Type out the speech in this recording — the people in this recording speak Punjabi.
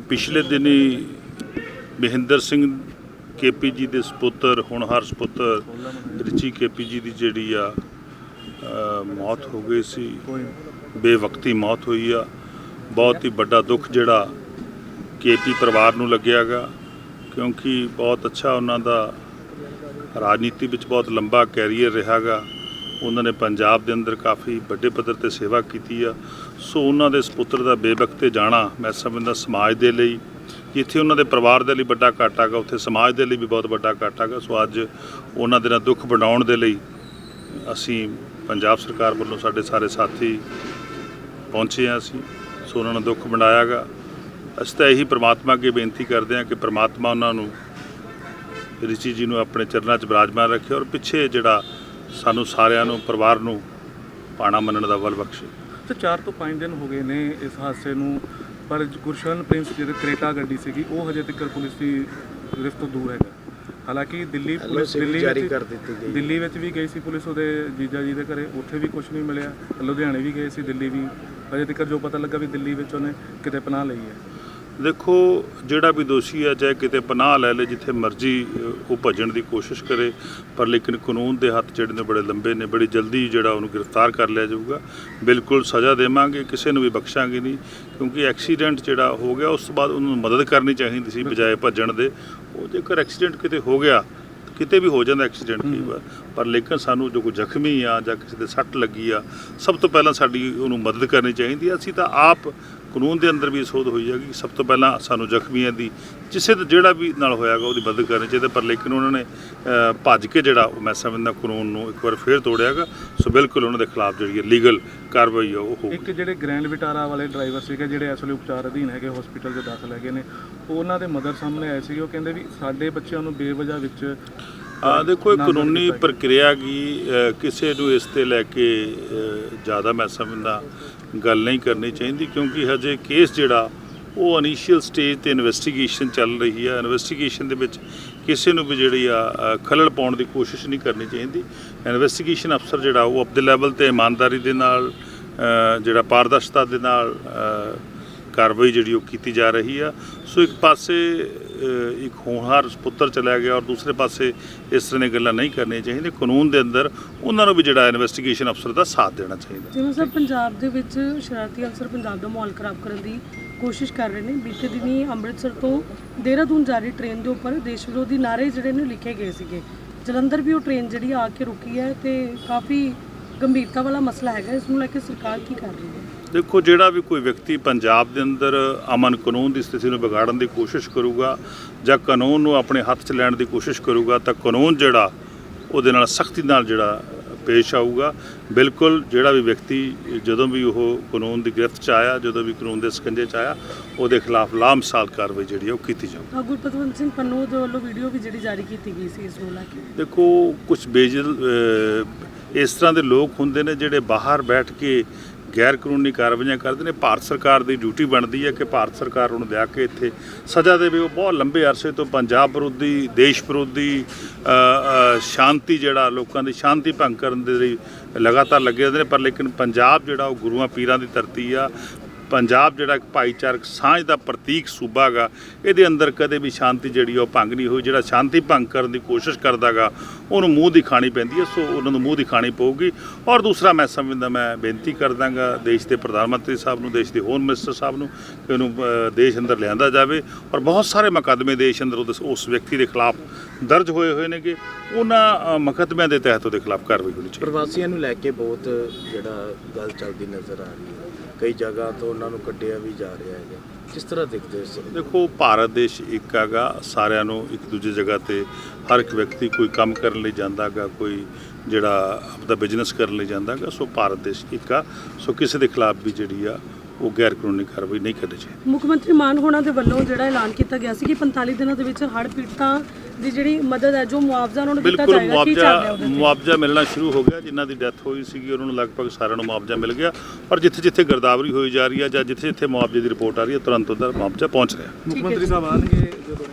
ਪਿਛਲੇ ਦਿਨੀ ਮਹਿੰਦਰ ਸਿੰਘ ਕੇਪੀ ਜੀ ਦੇ ਸੁਪੁੱਤਰ, ਹੋਣਹਾਰ ਸੁਪੁੱਤਰ, ਰਿਚੀ ਕੇਪੀ ਜੀ ਦੀ ਜਿਹੜੀ ਆ ਮੌਤ ਹੋ ਗਈ ਸੀ। ਬੇਵਕਤੀ ਮੌਤ ਹੋਈ ਆ। ਬਹੁਤ ਹੀ ਵੱਡਾ ਦੁੱਖ ਜਿਹੜਾ ਕੇਪੀ ਪਰਿਵਾਰ ਨੂੰ ਲੱਗਿਆਗਾ ਕਿਉਂਕਿ ਬਹੁਤ ਅੱਛਾ ਉਹਨਾਂ ਦਾ ਰਾਜਨੀਤੀ ਵਿੱਚ ਬਹੁਤ ਲੰਬਾ ਕੈਰੀਅਰ ਰਿਹਾਗਾ ਉਹਨਾਂ ਨੇ ਪੰਜਾਬ ਦੇ ਅੰਦਰ ਕਾਫੀ ਵੱਡੇ ਪੱਧਰ ਤੇ ਸੇਵਾ ਕੀਤੀ ਆ। ਸੋ ਉਹਨਾਂ ਦੇ ਸੁਪੁੱਤਰ ਦਾ ਬੇਵਕਤੇ ਜਾਣਾ ਮੈਂ ਸਮਝਦਾ ਸਮਾਜ ਦੇ ਲਈ। ਜਿੱਥੇ ਉਹਨਾਂ ਦੇ ਪਰਿਵਾਰ ਦੇ ਲਈ ਵੱਡਾ ਘਾਟਾ ਹੈਗਾ, ਉੱਥੇ ਸਮਾਜ ਦੇ ਲਈ ਵੀ ਬਹੁਤ ਵੱਡਾ ਘਾਟਾ ਹੈਗਾ। ਸੋ ਅੱਜ ਉਹਨਾਂ ਦੇ ਨਾਲ ਦੁੱਖ ਵੰਡਾਉਣ ਦੇ ਲਈ ਅਸੀਂ ਪੰਜਾਬ ਸਰਕਾਰ ਵੱਲੋਂ ਸਾਡੇ ਸਾਰੇ ਸਾਥੀ ਪਹੁੰਚੇ ਹਾਂ ਅਸੀਂ। ਸੋ ਉਹਨਾਂ ਨੂੰ ਦੁੱਖ ਵੰਡਾਇਆ ਗਾ ਅਸੀਂ ਤਾਂ ਇਹੀ ਪ੍ਰਮਾਤਮਾ ਅੱਗੇ ਬੇਨਤੀ ਕਰਦੇ ਹਾਂ ਕਿ ਪ੍ਰਮਾਤਮਾ ਉਹਨਾਂ ਨੂੰ ਰਿਚੀ ਜੀ ਨੂੰ ਆਪਣੇ ਚਰਨਾਂ 'ਚ ਬਿਰਾਜਮਾਨ ਰੱਖੇ ਔਰ ਪਿੱਛੇ ਜਿਹੜਾ ਸਾਨੂੰ ਸਾਰਿਆਂ ਨੂੰ ਪਰਿਵਾਰ ਨੂੰ ਪਾਣਾ ਮੰਨਣ ਦਾ ਬਲ ਬਖਸ਼ੇ। ਤੇ 4 ਤੋਂ 5 ਦਿਨ ਹੋ ਗਏ ਨੇ ਇਸ ਹਾਦਸੇ ਨੂੰ ਪਰ ਗੁਰਸ਼ਨ ਪ੍ਰਿੰਸ ਜਿਹੜੀ ਕਰੇਟਾ ਗੱਡੀ ਸੀਗੀ ਉਹ ਹਜੇ ਤੱਕ ਪੁਲਿਸ ਦੀ ਗ੍ਰਿਫਤ ਤੋਂ ਦੂਰ ਹੈਗਾ। ਹਾਲਾਂਕਿ ਦਿੱਲੀ ਪੁਲਿਸ ਦਿੱਲੀ ਜਾਰੀ ਕਰ ਦਿੱਤੀ ਗਈ। ਦਿੱਲੀ ਵਿੱਚ ਵੀ ਗਈ ਸੀ ਪੁਲਿਸ ਉਹਦੇ ਜੀਜਾ ਜੀ ਦੇ ਘਰੇ ਉੱਥੇ ਵੀ ਕੁਝ ਨਹੀਂ ਮਿਲਿਆ। ਲੁਧਿਆਣੇ ਵੀ ਗਏ ਸੀ ਦਿੱਲੀ ਵੀ। ਹਜੇ ਤੱਕ ਜੋ ਪਤਾ ਲੱਗਾ ਵੀ ਦਿੱਲੀ ਵਿੱਚ ਉਹਨੇ ਕਿਤੇ ਪਨਾਹ ਲਈ ਹੈ। ਦੇਖੋ, ਜਿਹੜਾ ਵੀ ਦੋਸ਼ੀ ਹੈ ਚਾਹੇ ਕਿਤੇ ਪਨਾਹ ਲੈ ਲੇ, ਜਿੱਥੇ ਮਰਜ਼ੀ ਉਹ ਭੱਜਣ ਦੀ ਕੋਸ਼ਿਸ਼ ਕਰੇ, ਪਰ ਲੇਕਿਨ ਕਾਨੂੰਨ ਦੇ ਹੱਥ ਜਿਹੜੇ ਨੇ, ਬੜੇ ਲੰਬੇ ਨੇ, ਬੜੀ ਜਲਦੀ ਜਿਹੜਾ ਉਹਨੂੰ ਗ੍ਰਿਫਤਾਰ ਕਰ ਲਿਆ ਜਾਊਗਾ। ਬਿਲਕੁਲ ਸਜ਼ਾ ਦੇਵਾਂਗੇ, ਕਿਸੇ ਨੂੰ ਵੀ ਬਖਸ਼ਾਂਗੇ ਨਹੀਂ, ਕਿਉਂਕਿ ਐਕਸੀਡੈਂਟ ਜਿਹੜਾ ਹੋ ਗਿਆ, ਉਸ ਤੋਂ ਬਾਅਦ ਉਹਨੂੰ ਮਦਦ ਕਰਨੀ ਚਾਹੀਦੀ ਸੀ, ਬਜਾਏ ਭੱਜਣ ਦੇ। ਉਹ ਜੇਕਰ ਐਕਸੀਡੈਂਟ ਕਿਤੇ ਹੋ ਗਿਆ, ਕਿਤੇ ਵੀ ਹੋ ਜਾਂਦਾ ਐਕਸੀਡੈਂਟ ਕਈ ਵਾਰ, ਪਰ ਲੇਕਿਨ ਸਾਨੂੰ ਜੋ ਕੋਈ ਜ਼ਖਮੀ ਆ ਜਾਂ ਕਿਸੇ ਦੇ ਸੱਟ ਲੱਗੀ ਆ, ਸਭ ਤੋਂ ਪਹਿਲਾਂ ਸਾਡੀ ਉਹਨੂੰ ਮਦਦ ਕਰਨੀ ਚਾਹੀਦੀ ਆ। ਅਸੀਂ ਤਾਂ ਆਪ ਕਾਨੂੰਨ ਦੇ ਅੰਦਰ ਵੀ ਸੋਧ ਹੋਈ ਹੈਗੀ ਸਭ ਤੋਂ ਪਹਿਲਾਂ ਸਾਨੂੰ ਜ਼ਖਮੀਆਂ ਦੀ ਕਿਸੇ ਦਾ ਜਿਹੜਾ ਵੀ ਨਾਲ ਹੋਇਆਗਾ ਉਹਦੀ ਮਦਦ ਕਰਨੀ ਚਾਹੀਦੀ ਪਰ ਲੇਕਿਨ ਉਹਨਾਂ ਨੇ ਭੱਜ ਕੇ ਜਿਹੜਾ ਉਹ ਮੈਂ ਸਮਝਦਾ ਕਾਨੂੰਨ ਨੂੰ ਇੱਕ ਵਾਰ ਫੇਰ ਤੋੜਿਆਗਾ ਸੋ ਬਿਲਕੁਲ ਉਹਨਾਂ ਦੇ ਖਿਲਾਫ ਜਿਹੜੀ ਹੈ ਲੀਗਲ ਕਾਰਵਾਈ ਆ ਉਹ ਹੋਊਗੀ ਇੱਕ ਜਿਹੜੇ ਗ੍ਰੈਂਡ ਵਿਟਾਰਾ ਵਾਲੇ ਡਰਾਈਵਰ ਸੀਗੇ, ਜਿਹੜੇ ਇਸ ਵੇਲੇ ਉਪਚਾਰ ਅਧੀਨ ਹੈਗੇ ਹਸਪੀਟਲ 'ਚ ਦਾਖਲ ਹੈਗੇ ਨੇ, ਉਹਨਾਂ ਦੇ ਮਦਰ ਸਾਹਮਣੇ ਆਏ ਸੀਗੇ। ਉਹ ਕਹਿੰਦੇ ਵੀ ਸਾਡੇ ਬੱਚਿਆਂ ਨੂੰ ਬੇਵਜ੍ਹਾ ਵਿੱਚ ਆ ਦੇਖੋ ਇਹ ਕਾਨੂੰਨੀ ਪ੍ਰਕਿਰਿਆ ਕੀ ਕਿਸੇ ਨੂੰ ਇਸ ਤੇ ਲੈ ਕੇ ਜ਼ਿਆਦਾ ਮੈਂ ਸਮਝਦਾ ਗੱਲ ਨਹੀਂ ਕਰਨੀ ਚਾਹੀਦੀ ਕਿਉਂਕਿ ਹਜੇ ਕੇਸ ਜਿਹੜਾ ਉਹ ਇਨੀਸ਼ੀਅਲ ਸਟੇਜ ਤੇ ਇਨਵੈਸਟੀਗੇਸ਼ਨ ਚੱਲ ਰਹੀ ਹੈ ਇਨਵੈਸਟੀਗੇਸ਼ਨ ਦੇ ਵਿੱਚ ਕਿਸੇ ਨੂੰ ਵੀ ਜਿਹੜੀ ਆ ਅ, ਖਲਲ ਪਾਉਣ ਦੀ ਕੋਸ਼ਿਸ਼ ਨਹੀਂ ਕਰਨੀ ਚਾਹੀਦੀ। ਇਨਵੈਸਟੀਗੇਸ਼ਨ ਅਫਸਰ ਜਿਹੜਾ ਉਹ ਆਪਦੇ ਲੈਵਲ ਤੇ ਇਮਾਨਦਾਰੀ ਦੇ ਨਾਲ ਜਿਹੜਾ ਪਾਰਦਰਸ਼ਤਾ ਦੇ ਨਾਲ ਕਾਰਵਾਈ ਜਿਹੜੀ ਉਹ ਕੀਤੀ ਜਾ ਰਹੀ ਆ। ਸੋ ਇੱਕ ਪਾਸੇ ਇੱਕ ਹੋਣਹਾਰ ਪੁੱਤਰ ਚਲਾ ਗਿਆ ਔਰ ਦੂਸਰੇ ਪਾਸੇ ਇਸ ਤਰ੍ਹਾਂ ਦੀਆਂ ਗੱਲਾਂ ਨਹੀਂ ਕਰਨੀਆਂ ਚਾਹੀਦੀਆਂ। ਕਾਨੂੰਨ ਦੇ ਅੰਦਰ ਉਹਨਾਂ ਨੂੰ ਵੀ ਜਿਹੜਾ ਇਨਵੈਸਟੀਗੇਸ਼ਨ ਅਫਸਰ ਦਾ ਸਾਥ ਦੇਣਾ ਚਾਹੀਦਾ। ਜਿਵੇਂ ਸਰ, ਪੰਜਾਬ ਦੇ ਵਿੱਚ ਸ਼ਰਾਰਤੀ ਅਫਸਰ ਪੰਜਾਬ ਦਾ ਮਾਹੌਲ ਖਰਾਬ ਕਰਨ ਦੀ ਕੋਸ਼ਿਸ਼ ਕਰ ਰਹੇ ਨੇ। ਬੀਤੇ ਦਿਨੀ ਅੰਮ੍ਰਿਤਸਰ ਤੋਂ ਦੇਹਰਾਦੂਨ ਜਾ ਰਹੀ ਟ੍ਰੇਨ ਦੇ ਉੱਪਰ ਦੇਸ਼ ਵਿਰੋਧੀ ਨਾਰੇ ਜਿਹੜੇ ਨੇ ਲਿਖੇ ਗਏ ਸੀਗੇ। ਜਲੰਧਰ ਵੀ ਉਹ ਟ੍ਰੇਨ ਜਿਹੜੀ ਆ ਕੇ ਰੁਕੀ ਹੈ ਤੇ ਕਾਫੀ ਗੰਭੀਰਤਾ ਵਾਲਾ ਮਸਲਾ ਹੈਗਾ। ਇਸ ਨੂੰ ਲੈ ਕੇ ਸਰਕਾਰ ਕੀ ਕਰ ਰਹੀ ਹੈ? ਦੇਖੋ ਜਿਹੜਾ ਵੀ ਕੋਈ ਵਿਅਕਤੀ ਪੰਜਾਬ ਦੇ ਅੰਦਰ ਅਮਨ ਕਾਨੂੰਨ ਦੀ ਸਥਿਤੀ ਨੂੰ ਵਿਗਾੜਨ ਦੀ ਕੋਸ਼ਿਸ਼ ਕਰੂਗਾ ਜਾਂ ਕਾਨੂੰਨ ਨੂੰ ਆਪਣੇ ਹੱਥ 'ਚ ਲੈਣ ਦੀ ਕੋਸ਼ਿਸ਼ ਕਰੂਗਾ ਤਾਂ ਕਾਨੂੰਨ ਜਿਹੜਾ ਉਹਦੇ ਨਾਲ ਸਖਤੀ ਨਾਲ ਜਿਹੜਾ ਪੇਸ਼ ਆਊਗਾ। ਬਿਲਕੁਲ ਜਿਹੜਾ ਵੀ ਵਿਅਕਤੀ ਜਦੋਂ ਵੀ ਉਹ ਕਾਨੂੰਨ ਦੀ ਗ੍ਰਿਫਤ 'ਚ ਆਇਆ ਜਦੋਂ ਵੀ ਕਾਨੂੰਨ ਦੇ ਸਕੰਜੇ 'ਚ ਆਇਆ ਉਹਦੇ ਖਿਲਾਫ ਲਾਮਸਾਲ ਕਾਰਵਾਈ ਜਿਹੜੀ ਉਹ ਕੀਤੀ ਜਾਊਗੀ। ਗੁਰਪਤਵੰਤ ਸਿੰਘ ਪੰਨੂ ਦੇ ਵੱਲੋਂ ਵੀਡੀਓ ਵੀ ਜਿਹੜੀ ਜਾਰੀ ਕੀਤੀ ਗਈ ਸੀ ਇਸ ਨੂੰ ਲੈ ਕੇ। ਦੇਖੋ ਕੁਝ ਬੇਜਲ ਇਸ ਤਰ੍ਹਾਂ ਦੇ ਲੋਕ ਹੁੰਦੇ ਨੇ ਜਿਹੜੇ ਬਾਹਰ ਬੈਠ ਕੇ ਗੈਰ ਕਾਨੂੰਨੀ ਕਾਰਵਾਈਆਂ ਕਰਦੇ ਨੇ। ਭਾਰਤ ਸਰਕਾਰ ਦੀ ਡਿਊਟੀ ਬਣਦੀ ਹੈ ਕਿ ਭਾਰਤ ਸਰਕਾਰ ਉਹਨੂੰ ਲਿਆ ਕੇ ਇੱਥੇ ਸਜ਼ਾ ਦੇਵੇ। ਉਹ ਬਹੁਤ ਲੰਬੇ ਅਰਸੇ ਤੋਂ ਪੰਜਾਬ ਵਿਰੋਧੀ, ਦੇਸ਼ ਵਿਰੋਧੀ ਸ਼ਾਂਤੀ ਜਿਹੜਾ ਲੋਕਾਂ ਦੀ ਸ਼ਾਂਤੀ ਭੰਗ ਕਰਨ ਦੇ ਲਈ ਲਗਾਤਾਰ ਲੱਗੇ ਰਹਿੰਦੇ ਨੇ। ਪਰ ਲੇਕਿਨ ਪੰਜਾਬ ਜਿਹੜਾ ਉਹ ਗੁਰੂਆਂ, ਪੀਰਾਂ ਦੀ ਧਰਤੀ ਆ। ਪੰਜਾਬ ਜਿਹੜਾ ਇੱਕ ਭਾਈਚਾਰਕ ਸਾਂਝ ਦਾ ਪ੍ਰਤੀਕ ਸੂਬਾ ਗਾ, ਇਹਦੇ ਅੰਦਰ ਕਦੇ ਵੀ ਸ਼ਾਂਤੀ ਜਿਹੜੀ ਆ ਉਹ ਭੰਗ ਨਹੀਂ ਹੋਈ, ਜਿਹੜਾ ਸ਼ਾਂਤੀ ਭੰਗ ਕਰਨ ਦੀ ਕੋਸ਼ਿਸ਼ ਕਰਦਾਗਾ ਉਹਨੂੰ ਮੂੰਹ ਦੀ ਪੈਂਦੀ ਹੈ ਸੋ ਉਹਨਾਂ ਨੂੰ ਮੂੰਹ ਦੀ ਪਊਗੀ। ਔਰ ਦੂਸਰਾ ਮੈਂ ਸਮਝਦਾ ਮੈਂ ਬੇਨਤੀ ਕਰਦਾਗਾ ਦੇਸ਼ ਦੇ ਪ੍ਰਧਾਨ ਮੰਤਰੀ ਸਾਹਿਬ ਨੂੰ, ਦੇਸ਼ ਦੇ ਹੋਮ ਮਿਨਿਸਟਰ ਸਾਹਿਬ ਨੂੰ, ਕਿ ਉਹਨੂੰ ਦੇਸ਼ ਅੰਦਰ ਲਿਆਂਦਾ ਜਾਵੇ। ਔਰ ਬਹੁਤ ਸਾਰੇ ਮੁਕੱਦਮੇ ਦੇਸ਼ ਅੰਦਰ ਉਹਦੇ- ਉਸ ਵਿਅਕਤੀ ਦੇ ਖਿਲਾਫ ਦਰਜ ਹੋਏ ਹੋਏ ਨੇਗੇ ਉਹਨਾਂ ਮੁਕੱਦਮਿਆਂ ਦੇ ਤਹਿਤ ਉਹਦੇ ਖਿਲਾਫ ਕਾਰਵਾਈ ਹੋਣੀ ਚਾਹੀਦੀ। ਪ੍ਰਵਾਸੀਆਂ ਨੂੰ ਲੈ ਕੇ ਬਹੁਤ ਜਿਹੜਾ ਗੱਲ ਚੱਲਦੀ ਨਜ਼ਰ ਆ ਰਹੀ ਹੈ। ਕਈ ਜਗ੍ਹਾ ਤੋਂ ਉਹਨਾਂ ਨੂੰ ਕੱਢਿਆ ਵੀ ਜਾ ਰਿਹਾ ਹੈਗਾ। ਕਿਸ ਤਰ੍ਹਾਂ ਦੇਖਦੇ ਹੋ ਨੂੰ? ਦੇਖੋ ਭਾਰਤ ਦੇਸ਼ ਇੱਕ ਹੈਗਾ ਸਾਰਿਆਂ ਨੂੰ ਇੱਕ ਦੂਜੀ ਜਗ੍ਹਾ ਤੇ ਹਰ ਇੱਕ ਵਿਅਕਤੀ ਕੋਈ ਕੰਮ ਕਰਨ ਲਈ ਜਾਂਦਾਗਾ ਕੋਈ ਜਿਹੜਾ ਆਪਦਾ ਬਿਜ਼ਨਸ ਕਰਨ ਲਈ ਜਾਂਦਾਗਾ ਸੋ ਭਾਰਤ ਦੇਸ਼ ਇੱਕ ਆ। ਸੋ ਕਿਸੇ ਦੇ ਖਿਲਾਫ ਵੀ ਜਿਹੜੀ ਆ ਉਹ ਗੈਰ ਕਾਨੂੰਨੀ ਕਾਰਵਾਈ ਨਹੀਂ ਕਰਨੀ ਚਾਹੀਦੀ। ਮੁੱਖ ਮੰਤਰੀ ਮਾਨ ਹੋਣਾ ਦੇ ਵੱਲੋਂ ਜਿਹੜਾ ਐਲਾਨ ਕੀਤਾ ਗਿਆ ਸੀ ਕਿ 45 ਦਿਨਾਂ ਦੇ ਵਿੱਚ ਹੜ੍ਹ ਪੀੜਤਾਂ ਦੀ ਜਿਹੜੀ ਮਦਦ ਹੈ ਜੋ ਮੁਆਵਜ਼ਾ ਉਹਨਾਂ ਨੂੰ ਦਿੱਤਾ ਬਿਲਕੁਲ ਜਾਏਗਾ ਕੀ ਚੱਲ ਰਿਹਾ ਮੁਆਵਜ਼ਾ ਉਹਦੇ ਤੇ ਮੁਆਵਜ਼ਾ ਮਿਲਣਾ ਸ਼ੁਰੂ ਹੋ ਗਿਆ ਜਿਨ੍ਹਾਂ ਦੀ ਡੈਥ ਹੋਈ ਸੀਗੀ ਉਹਨਾਂ ਨੂੰ ਲਗਭਗ ਸਾਰਿਆਂ ਨੂੰ ਮੁਆਵਜ਼ਾ ਮਿਲ ਗਿਆ। ਔਰ ਜਿੱਥੇ ਜਿੱਥੇ ਗਰਦਾਵਰੀ ਹੋਈ ਜਾ ਰਹੀ ਹੈ ਜਾਂ ਜਿੱਥੇ ਜਿੱਥੇ ਮੁਆਵਜ਼ੇ ਦੀ ਰਿਪੋਰਟ ਆ ਰਹੀ ਹੈ ਤੁਰੰਤ ਉਹਦਾ ਮੁਆਵਜ਼ਾ ਪਹੁੰਚ ਰਿਹਾ ਮੁੱਖ ਮੰਤਰੀ ਸਾਹਿਬ ਆਣਗੇ ਜਦੋਂ